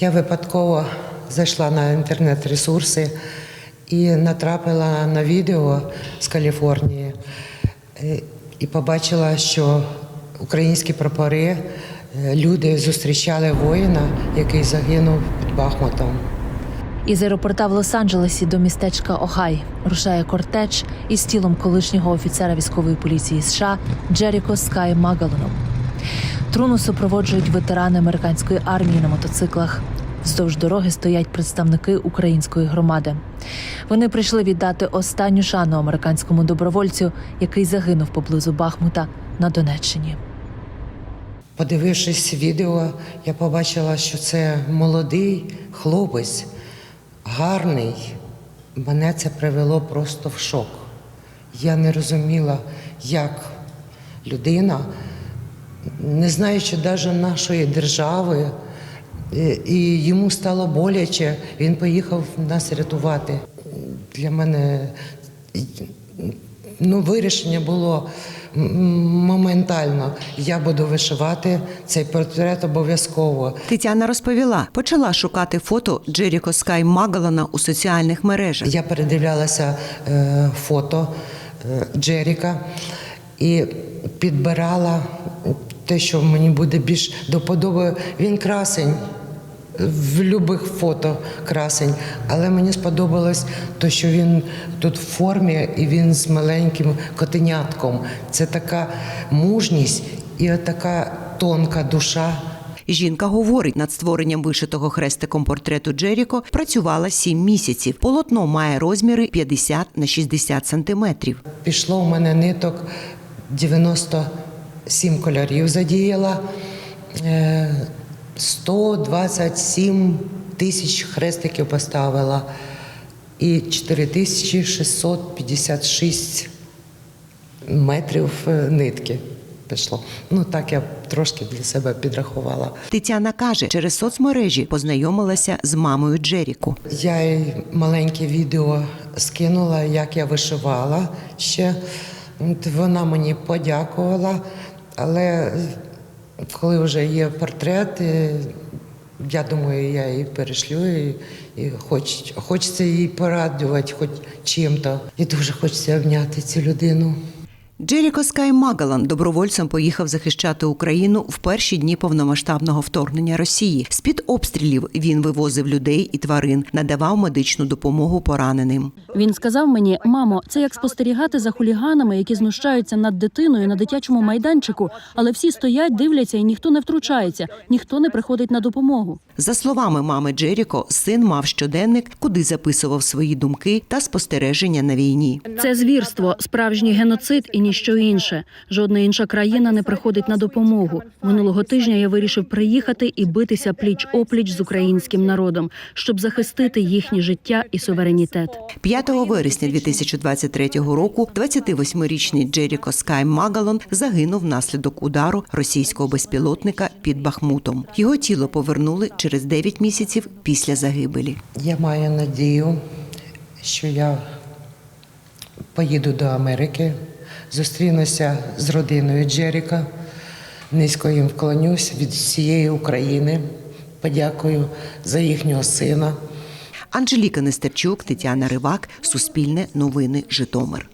Я випадково зайшла на інтернет-ресурси і натрапила на відео з Каліфорнії Е, і побачила, що українські прапори е, люди зустрічали воїна, який загинув під Бахмутом. Із аеропорта в Лос-Анджелесі до містечка Охай рушає кортеж із тілом колишнього офіцера військової поліції США Джеріко Скай Магалону. Труну супроводжують ветерани американської армії на мотоциклах. Вздовж дороги стоять представники української громади. Вони прийшли віддати останню шану американському добровольцю, який загинув поблизу Бахмута на Донеччині. Подивившись відео, я побачила, що це молодий хлопець, гарний. Мене це привело просто в шок. Я не розуміла, як людина, не знаючи навіть нашої держави, і йому стало боляче, він поїхав нас рятувати. Для мене ну, вирішення було моментально. Я буду вишивати цей портрет обов'язково. Тетяна розповіла, почала шукати фото Джеріко Скай Магалана у соціальних мережах. Я передивлялася е, фото е, Джеріка і підбирала те, що мені буде більш до подоби. Він красень. В любих фото красень, але мені сподобалось те, що він тут в формі і він з маленьким котенятком. Це така мужність і така тонка душа. Жінка говорить, над створенням вишитого хрестиком портрету Джеріко працювала сім місяців. Полотно має розміри 50 на 60 сантиметрів. Пішло у мене ниток 97 кольорів задіяла. Е, 127 тисяч хрестиків поставила і 4656 метрів е, нитки пішло. Ну так я трошки для себе підрахувала. Тетяна каже, через соцмережі познайомилася з мамою Джеріко. Я їй маленьке відео скинула, як я вишивала ще. Вона мені подякувала, але коли вже є портрет, е, я думаю, я її перешлю і, і хоч, хочеться її порадувати хоч чим-то. І дуже хочеться обняти цю людину. Джеріко Скай Магалан добровольцем поїхав захищати Україну в перші дні повномасштабного вторгнення Росії. З під обстрілів він вивозив людей і тварин, надавав медичну допомогу пораненим. Він сказав мені: мамо, це як спостерігати за хуліганами, які знущаються над дитиною на дитячому майданчику, але всі стоять, дивляться, і ніхто не втручається, ніхто не приходить на допомогу. За словами мами Джеріко, син мав щоденник, куди записував свої думки та спостереження на війні. Це звірство, справжній геноцид і ніщо інше. Жодна інша країна не приходить на допомогу. Минулого тижня я вирішив приїхати і битися пліч опліч з українським народом, щоб захистити їхнє життя і суверенітет. 5 вересня 2023 року 28-річний Джеріко Скай Магалон загинув внаслідок удару російського безпілотника під Бахмутом. Його тіло повернули через 9 місяців після загибелі. Я маю надію, що я поїду до Америки, зустрінуся з родиною Джеріка, низько їм вклонюсь від всієї України. Подякую за їхнього сина. Анжеліка Нестерчук, Тетяна Ривак, Суспільне новини, Житомир.